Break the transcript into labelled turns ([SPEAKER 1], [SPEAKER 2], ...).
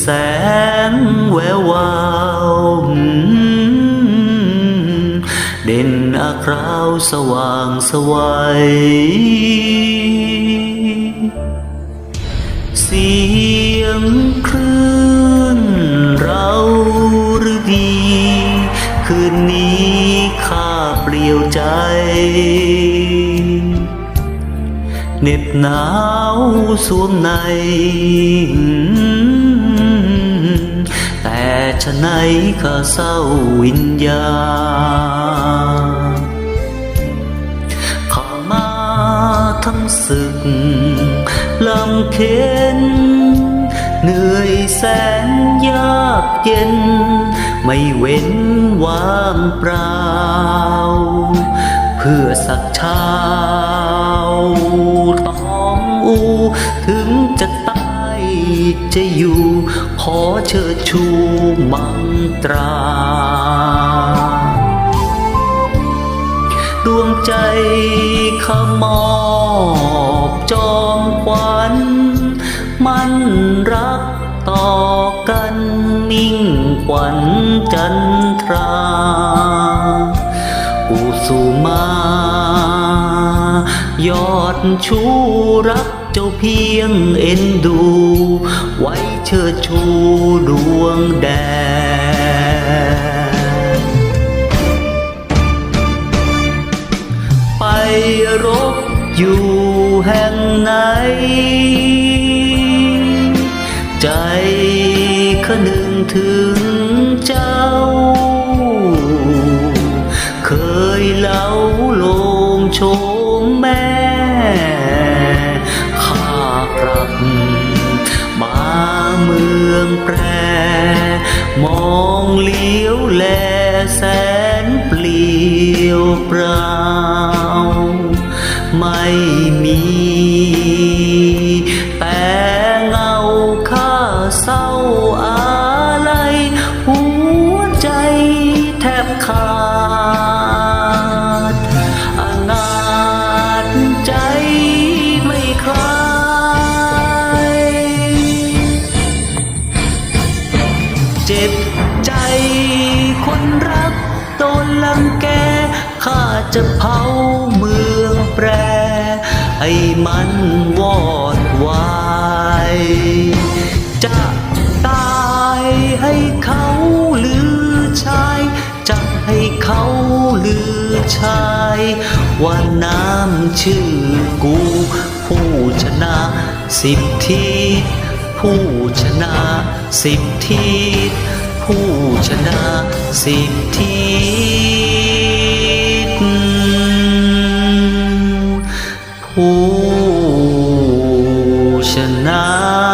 [SPEAKER 1] แสงแวววาวเด่นอาคราวสว่างสวัยเสียงคลื่นเราหรือดี คืนนี้ข้าเปลี่ยวใจเหน็บหนาวสวมใน แต่ฉะไหนข้าเศร้าวิญญาข้ามาทั้งศึกลำเค็นเหนื่อยแสนยากเย็น ไม่เว้นว่างเปล่า เพื่อสักเช้าต้องอูถึงจะ จะอยู่ ขอเชิดชูมังตรา ดวงใจขมอบจอมขวัญมันรักต่อกันมิ่งขวัญจันทราอุสุมายอดชูรัก เจ้าเพียงเอ็นดู ไว้เชิดชูดวงแดนไปรบอยู่แห่งไหน ใจขนึงถึง ยวเปล่า ไม่มีแต่เงาข้าเศร้าอะไร หัวใจแทบขาดอนาจใจไม่คลาย เจ็บใจคนรักโดนลังแก จะเผาเมืองแปร ให้มันวอดวายจะตายให้เขาลือชาย จะให้เขาลือชาย ว่าน้ำชื่อกู ผู้ชนะสิบทิศผู้ชนะสิบทิศผู้ชนะสิบทิศ না